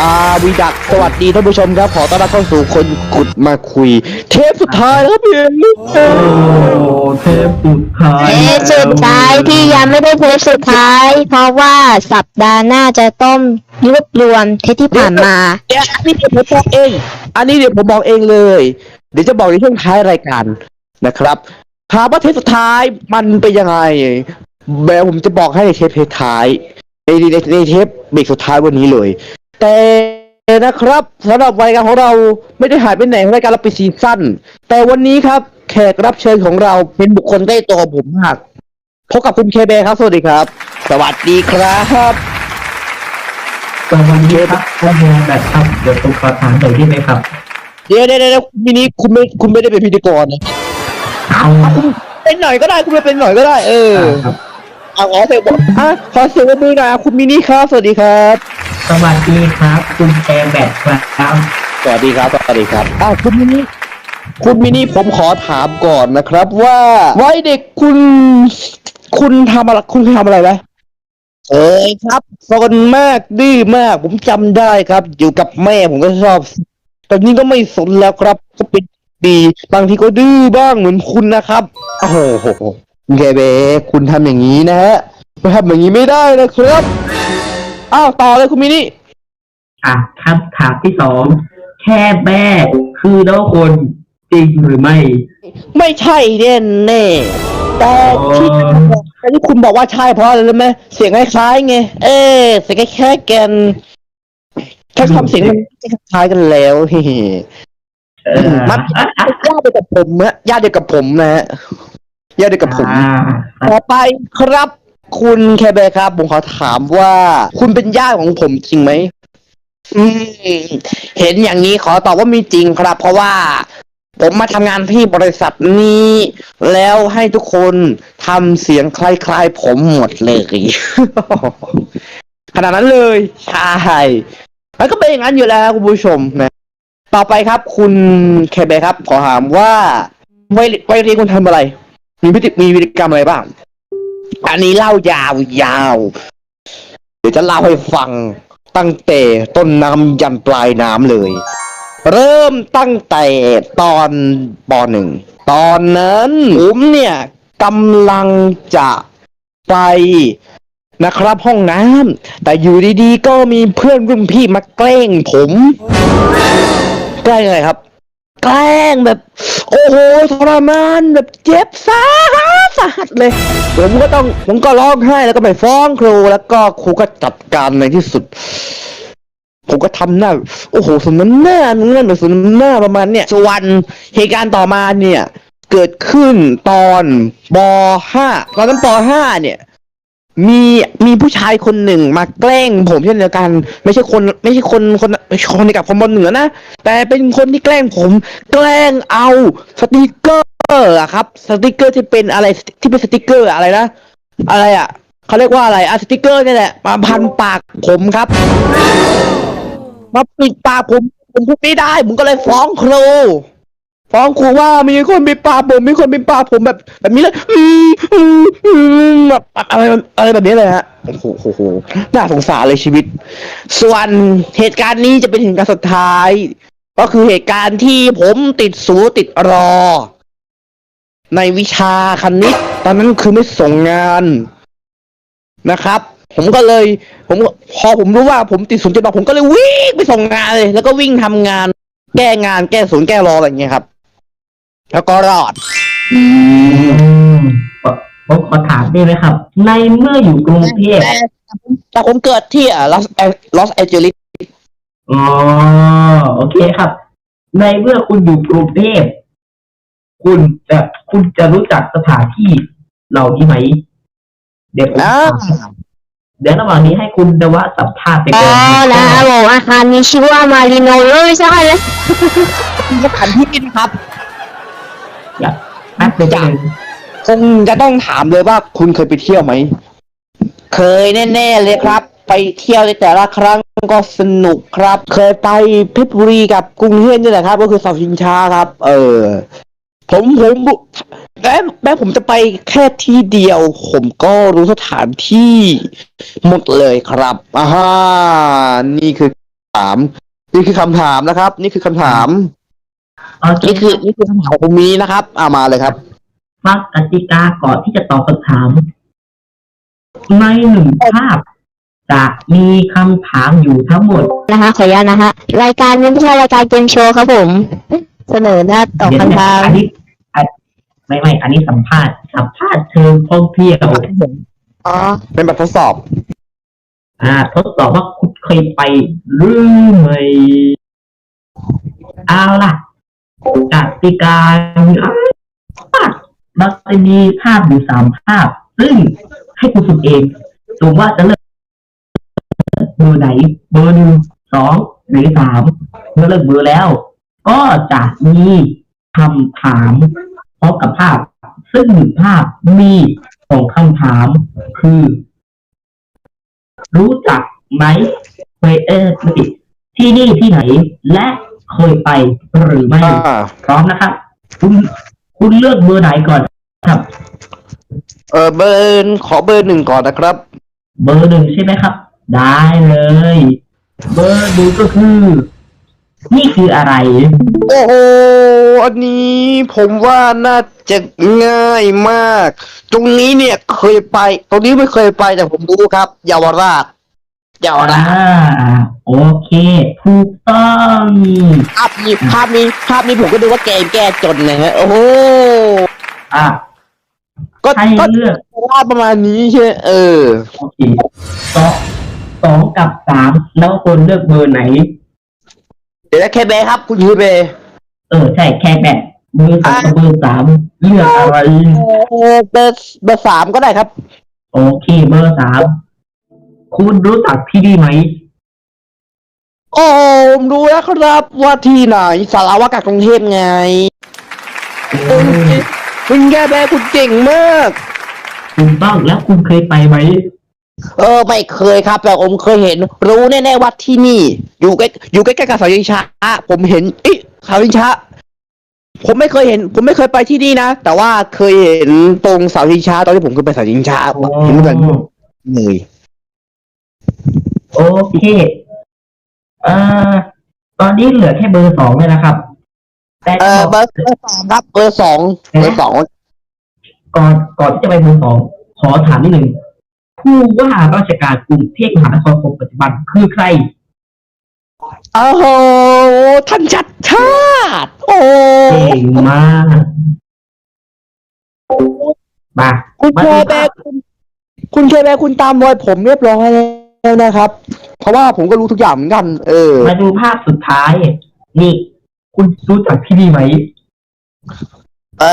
สวีดักสวัสดีท่านผู้ชมครับ ขอต้อนรับเข้าสู่คนขุดมาคุย เทปสุดท้ายแล้วครับพี่เอ็มโอ้เทปสุดท้ายเทปสุดท้ายที่ยังไม่ได้เทปสุดท้าย เพราะว่าสัปดาห์หน้าจะต้องรวบรวมเทปที่ผ่านมาเดี๋ยวอันนี้เดี๋ยวผมบอกเอง อันนี้เดี๋ยวผมบอกเองเลย เดี๋ยวจะบอกในช่วงท้ายรายการนะครับถามว่าเทปสุดท้ายมันเป็นยังไงแบบผมจะบอกให้ในเทปท้ายในในในเทปเบรกสุดท้ายวันนี้เลย แต่นะครับสำหรับรายการของเราไม่ได้หายไปไหนรายการเราเป็นซีซั่นแต่วันนี้ครับ แขกรับเชิญของเราเป็นบุคคลใกล้ตัวผมมากพบกับคุณเคเบครับ สวัสดีครับ สวัสดีครับสวัสดีครับข้อมูลแบบครับเดี๋ยวผมขอถามหน่อยได้ไหมครับ เดี๋ยวเดี๋ยวเดี๋ยวคุณมินิคุณไม่คุณไม่ได้เป็นพิธีกรนะเอาเป็นหน่อยก็ได้คุณไม่เป็นหน่อยก็ได้ เออครับ เอาขอเสียงบอกอะขอเสียงปรบมือหน่อยอะคุณมินิครับสวัสดีครับ สวัสดีครับ คุณแอร์แบทครับสวัสดีครับสวัสดีครับอ้าวคุณมินิคุณมินิผมขอถามก่อนนะครับ ว่าวัยเด็กคุณ คุณทำอะไรคุณเคยทำอะไรไหมเอ้ยครับสนมากดื้อมาก ผมจำได้ครับ อยู่กับแม่ผมก็ชอบตอนนี้ก็ไม่สนแล้วครับ ก็เป็นดีบางทีก็ดื้อบ้างเหมือนคุณนะครับโอ้โห คุณแกเบคุณทำอย่างนี้นะฮะไม่ทำอย่างนี้ไม่ได้นะครับ อ้าวต่อเลยคุณมินิอะคำถามที่สองแค่แม่คือน้องคนจริงหรือไม่ ไม่ใช่แน่แน่แต่ที่อ๋อแต่ที่คุณบอกว่าใช่เพราะอะไรรู้ไหมเสียงคล้ายๆไงเอ๊ะเสียงคล้ายๆกันแค่ความเสียงมันคล้ายๆกันแล้วเฮ้เออมันญาติเดียวกับผมอะญาติเดียวกับผมนะ ฮะญาติเดียวกับผมอ่าต่อไปครับ คุณแคเบร์ครับผมขอถามว่า คุณเป็นญาติของผมจริงไหมอืมเห็นอย่างนี้ขอตอบว่ามีจริงครับ เพราะว่า ผมมาทำงานที่บริษัทนี้ แล้วให้ทุกคนทำเสียงคล้ายๆผมหมดเลย ขนาดนั้นเลยใช่แล้วก็เป็นอย่างนั้นอยู่แล้วคุณผู้ชมนะ ต่อไปครับ คุณแคเบร์ครับ ขอถามว่าวัยวัยเรียนคุณทำอะไร มีพฤติมีพฤติกรรมอะไรบ้าง อันนี้เล่ายาวยาว เดี๋ยวจะเล่าให้ฟังตั้งแต่ต้นน้ำยันปลายน้ำเลย เริ่มตั้งแต่ตอนปหนึ่ง ตอนนั้นผมเนี่ยกำลังจะไปนะครับห้องน้ำแต่อยู่ดีๆ ก็มีเพื่อนรุ่นพี่มาแกล้งผม แกล้งอะไรครับ แกล้งแบบ โอ้โหทรมานแบบเจ็บสาหัสสาหัสเลย ผมก็ต้องผมก็ร้องไห้แล้วก็ไปฟ้องครูแล้วก็ครูก็จัดการในที่สุด ผมก็ทำหน้า โอ้โหสมน้ำหน้าเงื่อนแบบสมน้ำหน้าประมาณเนี้ยส่วนเหตุการณ์ต่อมาเนี่ย เกิดขึ้นตอนป .5 ตอนนั้นป .5 เนี่ย มีมีผู้ชายคนหนึ่งมาแกล้งผมเช่นเดียวกัน ไม่ใช่คนไม่ใช่คนคนไม่ใช่คนในกับคนบนเหนือนะ แต่เป็นคนที่แกล้งผม แกล้งเอาสติกเกอร์อะครับ สติกเกอร์ที่เป็นอะไรที่เป็นสติกเกอร์อะไรนะอะไรอะเขาเรียกว่าอะไรอะสติกเกอร์นี่แหละมาพันปากผมครับ มาปิดปากผมผมพูดไม่ได้ผมก็เลยฟ้องครู ฟ้องครูว่ามีคนปิดปาผมมีคนปิดปาผมแบบ แบบนี้เลยอืมอืมอืมแบบอะไรอะไรแบบนี้เลยฮะโอ้โหโอ้โหน่าสงสารเลยชีวิต ส่วนเหตุการณ์นี้จะเป็นเหตุการณ์สุดท้าย ก็คือเหตุการณ์ที่ผมติดสูติดรอ ในวิชาคณิตตอนนั้นคือไม่ส่งงานนะครับ ผมก็เลย ผมพอผมรู้ว่าผมติดศูนย์ติดรอผมก็เลยวิ่งไปส่งงานเลย แล้วก็วิ่งทำงานแก้งานแก้ศูนย์แก้รออะไรอย่างเงี้ยครับ แล้วก็รอด อืมผมขอถามได้ไหมครับ ในเมื่ออยู่กรุงเทพแต่แต่ผมเกิดที่ลอสลอสแอนเจลิสอ๋อโอเคครับ ในเมื่อคุณอยู่กรุงเทพคุณจะคุณจะรู้จักสถานที่เหล่านี้ไหม เดี๋ยวผมอ่าเดี๋ยวระหว่างนี้ให้คุณดวะสัมภาษณ์ไปอ๋ก่ออนนะครับผมอาคารมีชื่อว่ามาริโนเลยใช่ไหมสถานที่นะครับ อย่าแป๊บเดียวคงจะต้องถามเลยว่าคุณเคยไปเที่ยวไหม เคยแน่ๆเลยครับ ไปเที่ยวในแต่ละครั้งก็สนุกครับ เคยไปเพชรบุรีกับกรุงเทพนี่แหละครับ ก็คือเสาชิงช้าครับ เออ ผมผมแม้แม้ผมจะไปแค่ที่เดียว ผมก็รู้สถานที่หมดเลยครับอ่าฮะนี่คือคำถาม นี่คือคำถามนะครับ นี่คือคำถาม โอเคนี่คือนี่คือคำถามของผมนี้นะครับเอามาเลยครับ ฟังกติกาก่อนที่จะตอบคำถาม ในหนึ่งภาพจะมีคำถามอยู่ทั้งหมด นะคะขออนุญาตนะฮะรายการนี้ไม่ใช่รายการเกมโชว์ครับผม เสนอหน้าตอบเดี๋ยวคำนะถามอันนี้อันไม่ไม่อันนี้สัมภาษณ์สัมภาษณ์เชิงท่องเที่ยวอ๋อเป็นแบบทดสอบ อ่า ทดสอบว่าคุณเคยไปหรือไม่เอาล่ะก ติกาเราจะมีภาพอยู่สามภาพ ซึ่งให้คุณฝึกเองสมมติว่าจะเลือกเบอร์ไหนเบอร์หนึ่งสองหรือสามเมื่อเลือกเบอร์แล้ว ก็จะมีคำถามพร้อมกับภาพ ซึ่งหนึ่งภาพมีสองคำถาม คือ รู้จักไหมเคยเออที่นี่ที่ไหน และ เคยไปหรือไม่ อ่า พร้อมนะครับคุณคุณเลือกเบอร์ไหนก่อนครับ เออเบอร์ขอเบอร์หนึ่งก่อนนะครับ เบอร์หนึ่งใช่ไหมครับ ได้เลย เบอร์หนึ่งก็คือ นี่คืออะไร โอ้โห อันนี้ผมว่าน่าจะง่ายมาก ตรงนี้เนี่ยเคยไป ตรงนี้ไม่เคยไปแต่ผมรู้ครับเยาวราช เยาวราอ่าชโอเคถูกต้องภาพนี้ภาพนี้ภาพนี้ผมก็ดูว่าเกมแก้จนนะฮะ โอ้โห อะก็ให้ก็เลือกว่าประมาณนี้ใช่ไหมเออ โอเคสองสองกับสามแล้วคนเลือกเบอร์ไหน เดี๋ยวนะแค่เบครับ คุณยูเบเออใช่แค่แบบเบอร์สองกับเบอร์สามเลือกอะไรเออเบอร์เบอร์สามก็ได้ครับ โอเค เบอร์สาม คุณรู้จักที่นี่ไหม โอ้ผมรู้แล้วครับว่าที่ไหนสารวัตรกับกรุงเทพไงเออคุณแกแบคุณเก่งมาก ถูกต้องแล้วคุณเคยไปไหม เออไม่เคยครับ แต่ผมเคยเห็น รู้แน่ๆว่าที่นี่ อยู่ใกล้อยู่ใกล้ๆกับเสาชิงช้าผมเห็นอิเสาชิงช้าผมไม่เคยเห็น ผมไม่เคยไปที่นี่นะแต่ว่าเคยเห็นตรงเสาชิงช้าตอนที่ผมขึ้นไปเสาชิงช้าเห็นเหมือนกันเลยโอ เคเอ่อตอนนี้เหลือแค่เบอร์สองเลยนะครับ แต่เออเบอร์เบอร์สองครับเบอร์สองเบอร์สองก่อนก่อนที่จะไปเบอร์สองขอถามนิดหนึ่งผู้ว่าราชการกรุงเทพมหานครคนปัจจุบันคือใครโอ้โหท่านชัดชาติโอ้เก่งมากมาคุณมาเคดูแบภาพคุณ คุณเคแบคุณตามรอยผมเรียบร้อยแล้ว นะครับ เพราะว่าผมก็รู้ทุกอย่างเหมือนกัน เออ มาดูภาพสุดท้าย นี่ คุณรู้จักที่นี่ไหม เอ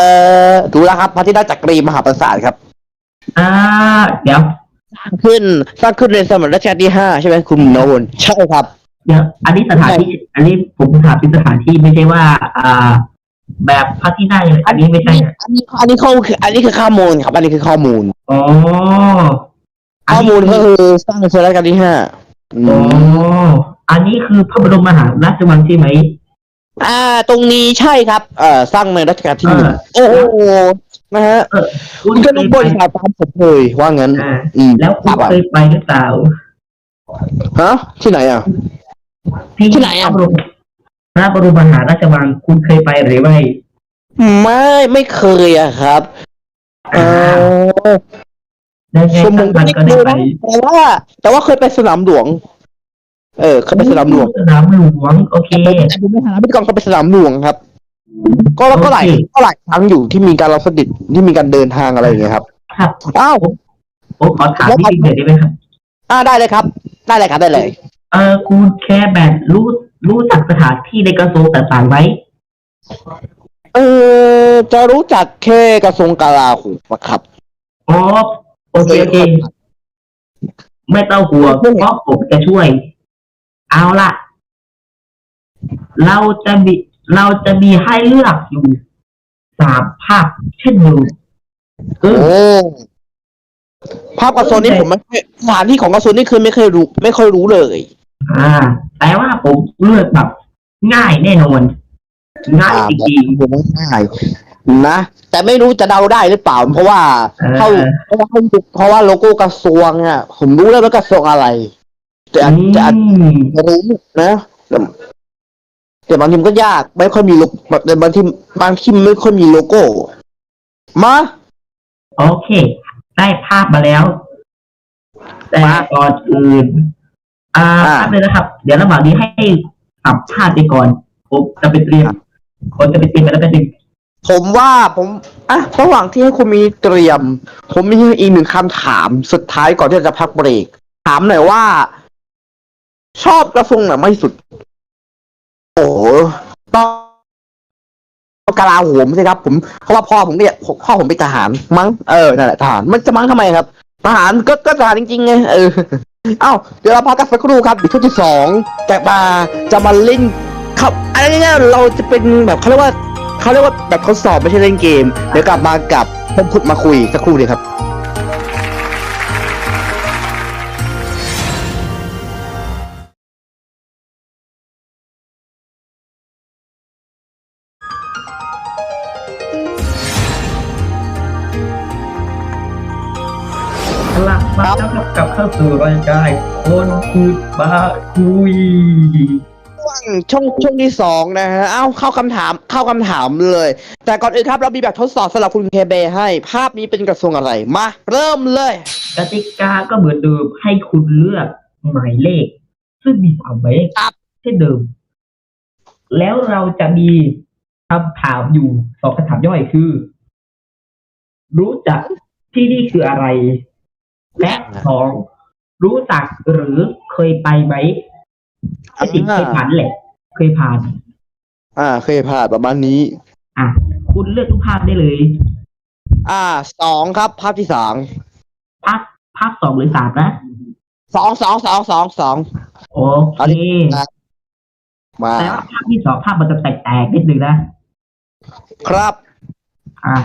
อดูแล้วครับพระที่ได้จักรีมหาปราสาทครับ อ่า เดี๋ยวสร้างขึ้นสร้างขึ้นในสมัยรัชกาลที่ห้าใช่ไหมคุณนวลใช่ครับ เดี๋ยวอันนี้สถานที่ อันนี้ผมถามเป็นสถานที่ไม่ใช่ว่า อ่า แบบพระที่นั่งเลยอันนี้ไม่ใช่นะอันนี้อันนี้ข้อคืออันนี้คือข้อมูลครับ อันนี้คือข้อมูล อ๋ออัน ข้อนี้มูลก็คือสร้างในสมัยรัชกาลที่ห้าอือ๋อมอันนี้คือพระบรมมหาราชวังใช่ไหมอ่า ตรงนี้ใช่ครับ เอ่อ สร้างในรัชกาลที่หนึ่งโอ้โหนะฮะเออคุณก็รู้บริษัทตามผมเลยว่างั้นอ่าอืมแล้วคุณครับเคยไปหรือเปล่าฮะที่ไหนอะ ที่ไหนอะพระบรมพระบรมมหาราชวังคุณเคยไปหรือไม่ ไม่ไม่เคยอะครับ เออ ได้ไงสมสัมกติวันไม่ก็เคได้ยไปนะแต่ว่า แต่ว่าเคยไปสนามหลวง เออเคยไปสนามหลวง สนามหลวง โอเคผมไม่หาพิธีกรเขาไปสนามหลวงครับ ก็แล้วก็หลายโอเคก็หลายครั้งอยู่ที่มีการรับเสด็จที่มีการเดินทางอะไรอย่างเงี้ยครับ ครับอ้าวโอ้ขอถามนิดนึงเดี๋ยวได้ไหมครับ อ่าได้เลยครับ ได้เลยครับได้เลย เออคุณแคร์แบทรู้รู้จักสถานที่ในกระทรวงต่างๆไหมเออจะรู้จักแค่กระทรวงกลาโหมครับอ๋อโอเคโอเคไม่ต้องห่วงเพราะผมจะช่วย เอาล่ะเราจะมีเราจะมีให้เลือกอยู่สามภาคเช่นเดิมเอโอ้อภาพกระทรวงนี้ผมไม่เคยสถานที่ของกระทรวงนี่คือไม่เคยรู้ ไม่ค่อยรู้เลย อ่า แต่ว่าผมเลือกแบบง่ายแน่นอนง่ายจริงผมว่าง่าย นะ แต่ไม่รู้จะเดาได้หรือเปล่า เพราะว่าเออเข้าเพราะว่าเพราะว่าโลโก้กระทรวงเนี่ยผมรู้แล้วว่ากระทรวงอะไร แต่ๆอาจจะอาจอืมจะรู้นะแต่แต่บางทีมันก็ยาก ไม่ค่อยมีโลแบบแต่บางทีบางทีมันไม่ค่อยมีโลโก้ มา โอเค ได้ภาพมาแล้ว แต่มาก่อนอื่นอ่าอ่าภาพเลยนะครับ เดี๋ยวระหว่างนี้ให้สัมภาษณ์ไปก่อนผมจะไปเตรียมผมจะไปเตรียมไปแล้วแป๊บนึง ผมว่าผมอะระหว่างที่ให้คุณมีเตรียม ผมมีอีกหนึ่งคำถามสุดท้ายก่อนที่จะพักเบรก ถามหน่อยว่า ชอบกระทรวงไหนมากที่สุด โอ้ต้องกลาโหมสิครับ ผมเพราะว่าพ่อผมเนี่ยพ่อผมเป็นทหารมั้งเออนั่นแหละทหารมันจะมั้งทำไมครับทหารก็ก็ทหารจริงๆไงเออเอ้าเดี๋ยวเราพักกันสักครู่ครับเดี๋ยวช่วงที่สองจะมาจะมาเล่นครับอะไรเนี่ยเราจะเป็นแบบเขาเรียกว่า เขาเรียกว่าแบบทดสอบไม่ใช่เล่นเกม เดี๋ยวกลับมากับผมพุดมาคุยสักครู่เดียวครับ กลับมาแล้วครับกลับเข้าสู่รายการคนพูดมาคุย ช่วงช่วงที่สองนะฮะเอ้าเข้าคำถามเข้าคำถามเลย แต่ก่อนอื่นครับเรามีแบบทดสอบสำหรับคุณเคเบให้ ภาพนี้เป็นกระทรวงอะไร มา เริ่มเลย กติกาก็เหมือนเดิมให้คุณเลือกหมายเลข ซึ่งมีสามหมายเลขครับ เช่นเดิม แล้วเราจะมีคำถามอยู่สองคำถามย่อยคือ รู้จักที่นี่คืออะไร และสองรู้จักหรือเคยไปไหมไอ้สิ่ง เคยผ่านแหละ เคยผ่าน อ่า เคยผ่านประมาณนี้ อะ คุณเลือกทุกภาพได้เลย อ่าสองครับ ภาพที่สองภาพภาพสองหรือสามนะสองสองสองสองสองโอเอาเคดิมาแต่ว่าภาพที่สองภาพมันจะแตกๆนิดนึงนะครับ อะ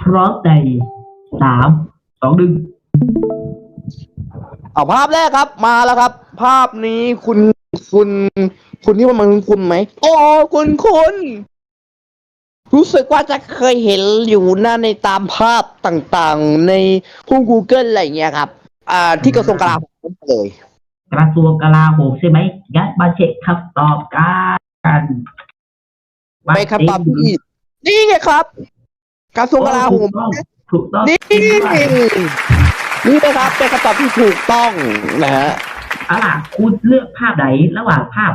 พร้อมในสามสองหนึ่ง เอาภาพแรกครับ มาแล้วครับ ภาพนี้คุณคุณ คุณที่ว่ามันคุณคุณไหมโอ้คุณคุณ รู้สึกว่าจะเคยเห็นอยู่นะในตามภาพต่างๆ ในพวก Google อะไรอย่างเงี้ยครับ อ่า ที่กระทรวงกลาโหมเลย กระทรวงกลาโหมใช่ไหมงั้นมาเช็คคำตอบกันว่าไม่คำตอบที่นี่ไงครับ กระทรวงกลาโหมถูกต้องถูกต้องนี่จริงด้วย นี่นะครับเป็นคำตอบที่ถูกต้องนะฮะเอาล่ะคุณเลือกภาพไหนระหว่างภาพ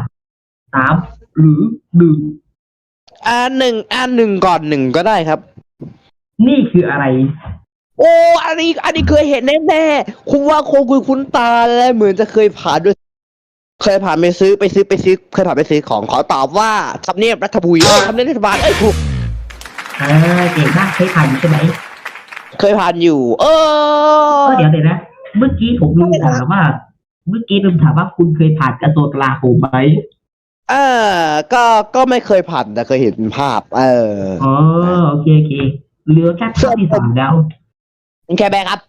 สามหรือหนึ่งอ่าหนึ่งอ่าหนึ่งก่อนหนึ่งก็ได้ครับ นี่คืออะไร โอ้อันนี้ อันนี้เคยเห็นแน่ๆคุณว่าคงคุณคุ้นตาและเหมือนจะเคยผ่านด้วย เคยผ่านไปซื้อไปซื้อไปซื้อ เคยผ่านไปซื้อของขอตอบว่าทำเนียบรัฐบุรีเอ้ยทำเนียบรัฐบาลเอ้ยถูก เออเก่งมากเคยผ่านอยู่ใช่ไหม เคยผ่านอยู่เอเอออ เดี๋ยวเดี๋ยวนะ เมื่อกี้ผมลืมถามว่า เมื่อกี้ลืมถามว่าคุณเคยผ่านกระทรวงกลาโหมไหมเออก็ก็ไม่เคยผ่านแต่เคยเห็นภาพ เอออ๋อโอเคโอเคเหลือแค่ภาพที่สามแล้วแค่แบร์ครับ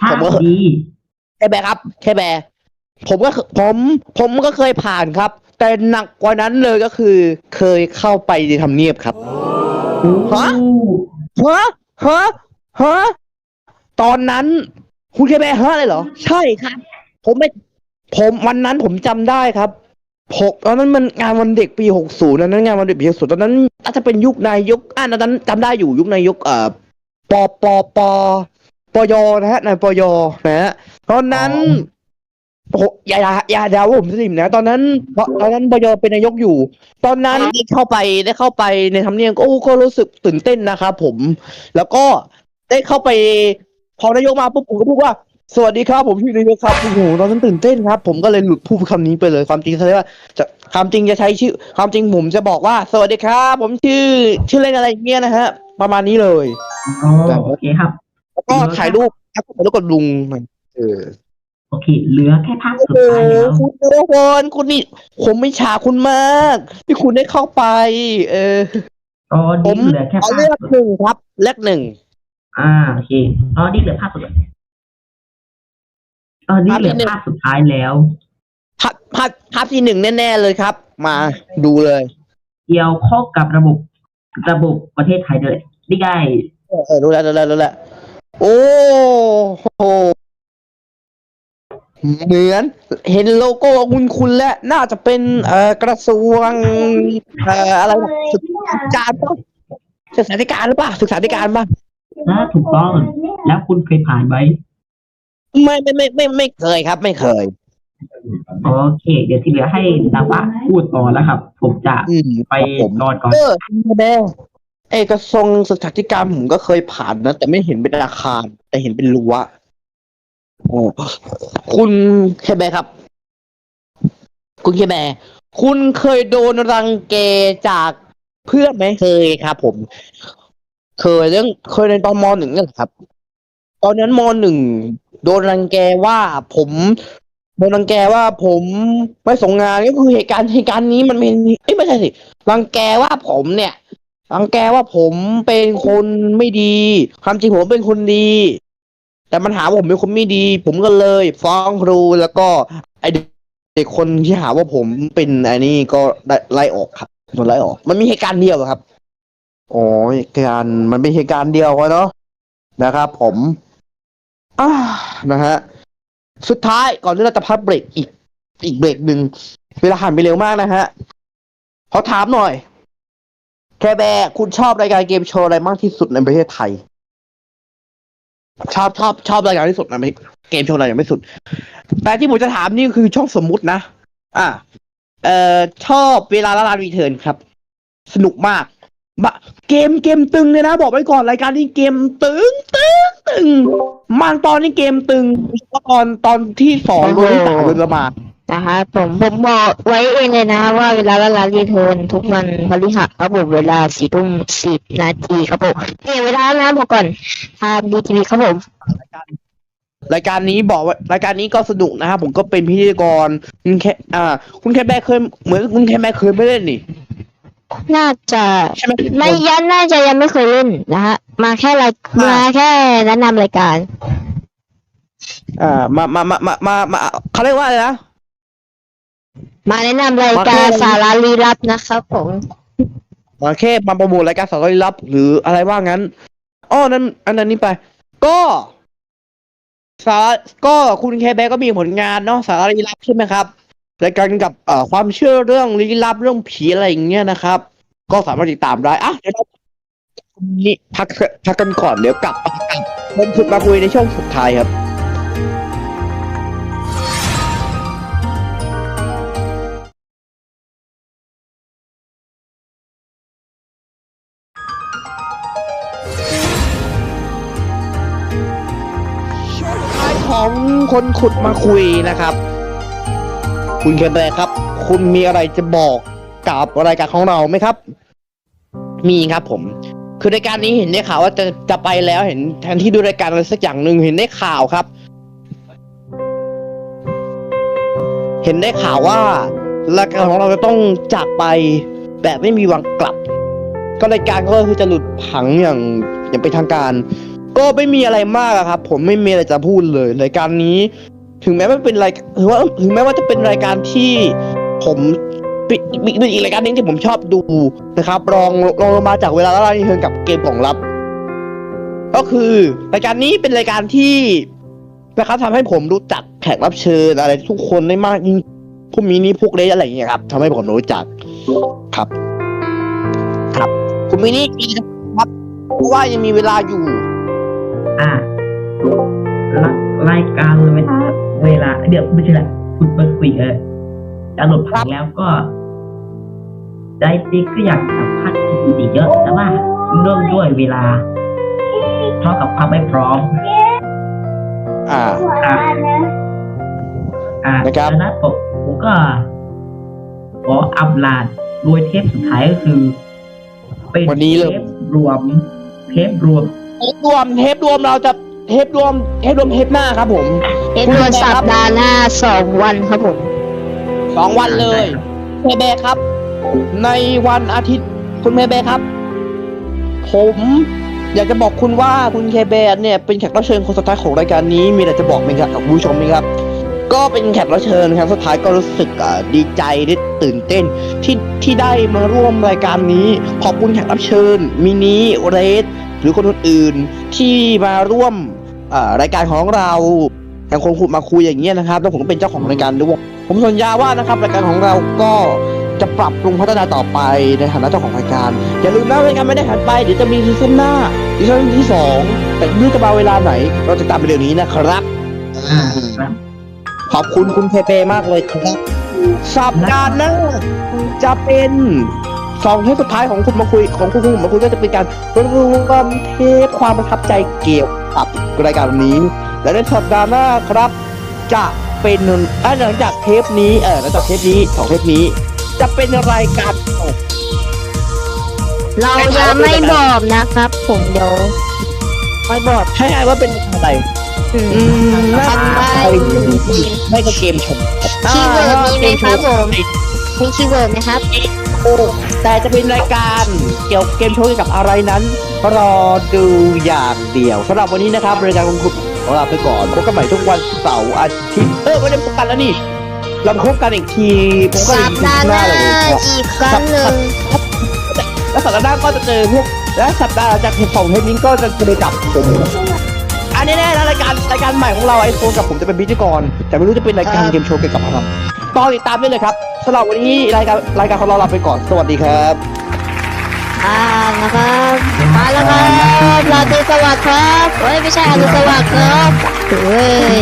ภาพผมว่าดีแค่แบร์ครับ แค่แบร์ผมก็เคผมผมก็เคยผ่านครับ แต่หนักกว่านั้นเลยก็คือ เคยเข้าไปในทำเนียบครับฮะฮะฮะ ฮะตอนนั้น คุณเคแบร์ฮะเลยเหรอ ใช่ครับ ผมไม่ ผมวันนั้นผมจำได้ครับผมตอนนั้นมันงานวันเด็กปีหกศูนย์นั้นงานวันเด็กปีหกศูนย์ตอนนั้นน่าจะเป็นยุคนายกอ่าตอนนั้นจำได้อยู่ยุคนายกเอ่อปปปปยนะฮะนายปยนะฮะตอนนั้นโอ้โหอย่าอย่าอย่าเดาว่าผมสลิมนะ ตอนนั้นเพราะตอนนั้นปยเป็นนายกอยู่ ตอนนั้นได้เข้าไปได้เข้าไปในทำเนียบก็โอ้ก็รู้สึกตื่นเต้นนะครับผม แล้วก็ ได้เข้าไปพอนายกมาปุ๊บผมก็พูดว่า สวัสดีครับผมชื่อนิวครับโอ้โหตอนนั้นตื่นเต้นครับ ผมก็เลยหลุดพูดคำนี้ไปเลยความจริงแสดงว่าจะความจริงจะใช้ชื่อ ความจริงผมจะบอกว่า สวัสดีครับ ผมชื่อชื่อเล่นอะไรอย่างเงี้ยนะฮะ ประมาณนี้เลยอ๋อโอเคครับ แล้วก็ถ่ายรูปแล้วก็ถ่ายรูปกับลุงเออโอเค เหลือแค่ภาพโอ้สุดโหท้ายแล้วคุณโอคนคุณนี่ ผมไม่ฉาคุณมาก ที่คุณได้เข้าไป เออตอนผนี้มเหลือแค่เอาภาพเลือกสุดหนึ่งครับเลือกหนึ่ง อ่าโอเคตอนนี้เหลือภาพสุดตอนนี้เหลือภาพสุดท้ายแล้วภาพภาพภาพที่หนึ่งแน่ ๆ เลยครับ มาดูเลย เกี่ยวข้องกับระบบระบบประเทศไทยเลยนี่ไงเออเออรู้แล้วรู้แล้วรู้แล้วโอ้โหเหมือน เห็นโลโก้คุณคุณแล้วน่าจะเป็นเอ่อกระทรวงเอ่ออะไรนะศึกษาธิการปะศึกษาธิการหรือเปล่าศึกษาธิการปะ นะถูกต้อง แล้วคุณเคยผ่านไหมไม่ไม่ไม่ไม่ไม่เคยครับ ไม่เคย โอเค เดี๋ยวที่เหลือให้นาวะพูดต่อแล้วครับ ผมจะอืมไปผม นอนก่อน เออแม่เอกระทรวงศึกษาธิการผมก็เคยผ่านนะ แต่ไม่เห็นเป็นอาคาร แต่เห็นเป็นรั้วโอ้คุณเคแบร์ครับ คุณเคแบร์คุณเคยโดนรังแกจากเพื่อนไหมเคยครับ ผม เคยเรื่องเคยในตอนมหนึ่งเนี่ยครับ ตอนนั้นมหนึ่งโดนรังแกว่าผมโดนรังแกว่าผมไม่ส่งงานก็คือเหตุการณ์เหตุการณ์นี้มันเป็นเอ้ยไม่ใช่สิรังแกว่าผมเนี่ยรังแกว่าผมเป็นคนไม่ดีความจริงผมเป็นคนดี แต่มันหาว่าผมเป็นคนไม่ดี ผมก็เลยฟ้องครูแล้วก็ ไอเด็กคนที่หาว่าผมเป็นไอ้นี่ก็ไล่ออกครับโดนไล่ออก มันมีเหตุการณ์เดียวครับ อ๋อเหตุการณ์มันเป็นเหตุการณ์เดียวอะเนาะนะครับผมอ่านะฮะสุดท้ายก่อนที่เราจะพักเบรกอีก อีกเบรกหนึ่งเวลาผ่านไปเร็วมากนะฮะขอถามหน่อย แคแบร์คุณชอบรายการเกมโชว์อะไรมากที่สุดในประเทศไทย ชอบชอบชอบรายการที่สุดนะไม่เกมโชว์อะไรอย่างไม่สุด แต่ที่ผมจะถามนี่คือช่องสมมุตินะ อะเอ่อชอบเวลาละลานรีเทิร์นครับ สนุกมาก บะเกมเกมตึงเลยนะ บอกไว้ก่อนรายการนี้เกมตึงตึงตึงมันตอนนี้เกมตึงตอนตอนที่สองโดนที่สามโดนละมานะคะผมผมบอกไว้เองเลยนะว่าเวลาละลานรีเทิร์นทุกวันพฤหัสครับผมเวลาสี่ทุ่มสิบนาทีครับผมเนี่ยเวลานะบอกก่อนทางดีทีวีครับผมรายการนี้บอกว่ารายการนี้ก็สนุกนะครับผมก็เป็นพิธีกรคุณแค่อ่า คุณแค่แบกเคยเหมือนคุณแค่แบกเคยไม่เล่นนี่ น่าจะใช่ไหมไม่ยันน่าจะยังไม่เคยเล่นนะฮะ มาแค่รายมาแค่แนะนำรายการ อ่ามามามามามามาเขาเรียกว่าอะไรนะ มาแนะนำรายการมาแค่ สาระลี้ลับนะครับผม มาแค่มาโปรโมทรายการสารลับ หรืออะไรว่างั้นอ้อนั้น อันนั้นนี้ไป ก็สาก็คุณแคแบกก็มีผลงานเนาะสารลี้ลับใช่ไหมครับ รายการกับความเชื่อเรื่องลี้ลับเรื่องผีอะไรอย่างเงี้ยนะครับ ก็สามารถติดตามได้อะเดี๋ยวเรานี่พักพักกันก่อนเดี๋ยวกลับมากลับผมถึงมาคุยในช่วงสุดท้ายครับช่วงท้ายของคนขุดมาคุยนะครับ คุณเคนแบครับ คุณมีอะไรจะบอกกับรายการของเราไหมครับ มีครับผม คือรายการนี้เห็นได้ข่าวว่าจะจะไปแล้วเห็นแทนที่ดูรายการอะไรสักอย่างหนึ่งเห็นได้ข่าวครับ เห็นได้ข่าวว่ารายการของเราจะต้องจากไปแบบไม่มีวันกลับ ก็รายการก็คือจะหลุดผังอย่างอย่างเป็นทางการ ก็ไม่มีอะไรมากครับ ผมไม่มีอะไรจะพูดเลยรายการนี้ ถึงแม้ว่าเป็นรายถือว่าถึงแม้ว่าจะเป็นรายการที่ผมเป็นอีกรายการหนึงที่ผมชอบดูนะครับรองรองลงมาจากเวลาละลายเทิงกับเกมของลับ ก็คือรายการนี้เป็นรายการที่นะครับทำให้ผมรู้จักแขกรับเชิญอะไรทุกคนได้มากยิ่งพวกมีนี้พวกเล็กอะไรอย่างเงี้ยครับทำให้ผมรู้จักครับ ครับคุณมินี่ครับเพราะว่ายังมีเวลาอยู่ อะรรายการเวลา เวลาเดี๋ยวไม่ใช่แหละคุณเปิดคุยเออจะหลบผังแล้วก็ใจจริงก็อยากสัมภาษณ์คุณอีกเยอะ แต่ว่าเนื่องด้วยเวลาเท่ากับความไม่พร้อม อ่า อะนะครับแล้วนะผมผมก็ขออัปลาดโดยเทปสุดท้ายก็คือ เป็นวันนี้เลยเทปรวม เทปรวมเทปรวมเทปรวมเราจะ เทปรวมเทปรวมเทปหน้าครับผมเทปรวมสัปดาห์หน้าสองวันครับผมสองวันเลยเพเบครับ ในวันอาทิตย์คุณเพเบครับ ผมอยากจะบอกคุณว่าคุณเคเบเนี่ยเป็นแขกรับเชิญคนสุดท้ายของรายการนี้ มีอะไรจะบอกไหมครับกับคุณผู้ชมไหมครับ ก็เป็นแขกรับเชิญครั้งสุดท้ายก็รู้สึกอ่าดีใจได้ตื่นเต้นที่ที่ได้มาร่วมรายการนี้ ขอบคุณแขกรับเชิญมินิเรสหรือคนอื่นๆที่มาร่วมอ่า รายการของเราย่งคนคุยมาคุยอย่างเงี้ยนะครับแล้วผมก็เป็นเจ้าของรายการด้วยผมสัญญาว่านะครับรายการของเราก็จะปรับปรุงพัฒนาต่อไปในฐานะเจ้าของรายการอย่าลืมนะรายการไม่ได้หันไปเดี๋ยวจะมีซีซั่นหน้าซีซั่นที่สองแต่ไม่รู้จะมาเวลาไหน เราจะตามไปเร็วนี้นะครับอ่าครับขอบคุณคุณเพเปมากเลยครับสัปดาห์หน้าจะเป็น สองเทปสุดท้ายของคุณมาคุยของคุณคุณมาคุยก็จะเป็นการรวมเทปความประทับใจเกี่ยวกับรายการนี้ และในสัปดาห์หน้าครับ จะเป็นอะหลังจากเทปนี้เออหลังจากเทปนี้สองเทปนี้ จะเป็นรายการสดเราจะไม่บอกนะครับ ผมเดี๋ยวไม่บอกให้อ่านว่าเป็นอะไรอืมอืมน่าทำได้ไม่ก็เกมชมคีย์เวิร์ดมีไหมครับผม มีคีย์เวิร์ดไหมครับโอ้แต่จะเป็นรายการเกี่ยวกับเกมโชว์เกี่ยวกับอะไรนั้น รอดูอย่างเดียวสำหรับวันนี้นะครับรายการของคุณของเราไปก่อนพบกันใหม่ทุกวันเสาร์อาทิตย์เออไม่ได้พบกันแล้วนี่เราพบกันอีกทีพบกันสัอีปกทีดาห์หหน้าน้าเลยอีกครั้งหนึ่งแล้วสัปดาห์หน้าก็จะเจอพวกและสัปดาห์จากเทปสองเทปนี้ก็จะเจอกับผมอันนี้แน่นะรายการรายการใหม่ของเราไอโฟนกับผมจะเป็นพิธีกร แต่ไม่รู้จะเป็นรายการเกมโชว์เกี่ยวกับอะไรต้องติดตามได้เลยครับ สำหรับวันนี้รายการรายการของเราลาไปก่อน สวัสดีครับ อ่านะครับมาแล้วครับราตรีสวัสดิ์ครับเฮ้ยไม่ใช่อรุณสวัสดิ์ครับเฮ้ย